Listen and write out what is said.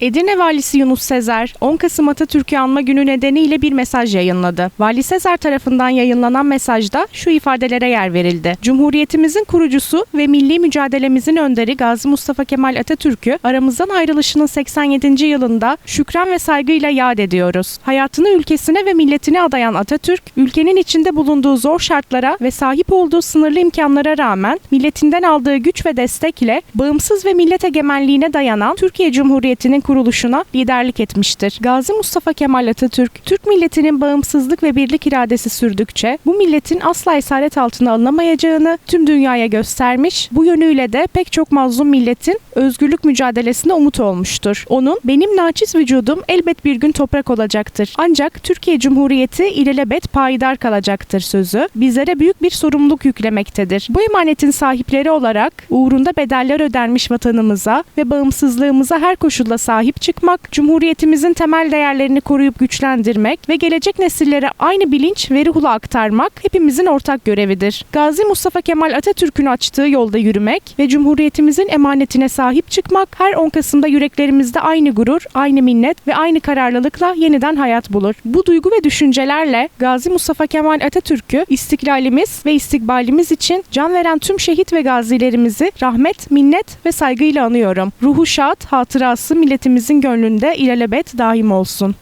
Edirne Valisi Yunus Sezer, 10 Kasım Atatürk'ü anma günü nedeniyle bir mesaj yayınladı. Vali Sezer tarafından yayınlanan mesajda şu ifadelere yer verildi. Cumhuriyetimizin kurucusu ve milli mücadelemizin önderi Gazi Mustafa Kemal Atatürk'ü aramızdan ayrılışının 87. yılında şükran ve saygıyla yad ediyoruz. Hayatını ülkesine ve milletine adayan Atatürk, ülkenin içinde bulunduğu zor şartlara ve sahip olduğu sınırlı imkanlara rağmen milletinden aldığı güç ve destekle bağımsız ve millet egemenliğine dayanan Türkiye Cumhuriyeti'nin kuruluşuna liderlik etmiştir. Gazi Mustafa Kemal Atatürk, Türk milletinin bağımsızlık ve birlik iradesi sürdükçe bu milletin asla esaret altına alınamayacağını tüm dünyaya göstermiş, bu yönüyle de pek çok mazlum milletin özgürlük mücadelesine umut olmuştur. Onun benim naçiz vücudum elbet bir gün toprak olacaktır. Ancak Türkiye Cumhuriyeti ilelebet payidar kalacaktır sözü bizlere büyük bir sorumluluk yüklemektedir. Bu emanetin sahipleri olarak uğrunda bedeller ödenmiş vatanımıza ve bağımsızlığımıza her koşulda sahip çıkmak, Cumhuriyetimizin temel değerlerini koruyup güçlendirmek ve gelecek nesillere aynı bilinç ve ruhla aktarmak hepimizin ortak görevidir. Gazi Mustafa Kemal Atatürk'ün açtığı yolda yürümek ve Cumhuriyetimizin emanetine sahip çıkmak her 10 Kasım'da yüreklerimizde aynı gurur, aynı minnet ve aynı kararlılıkla yeniden hayat bulur. Bu duygu ve düşüncelerle Gazi Mustafa Kemal Atatürk'ü istiklalimiz ve istikbalimiz için can veren tüm şehit ve gazilerimizi rahmet, minnet ve saygıyla anıyorum. Ruhu şad, hatırası milletimizin gönlünde ilelebet daim olsun.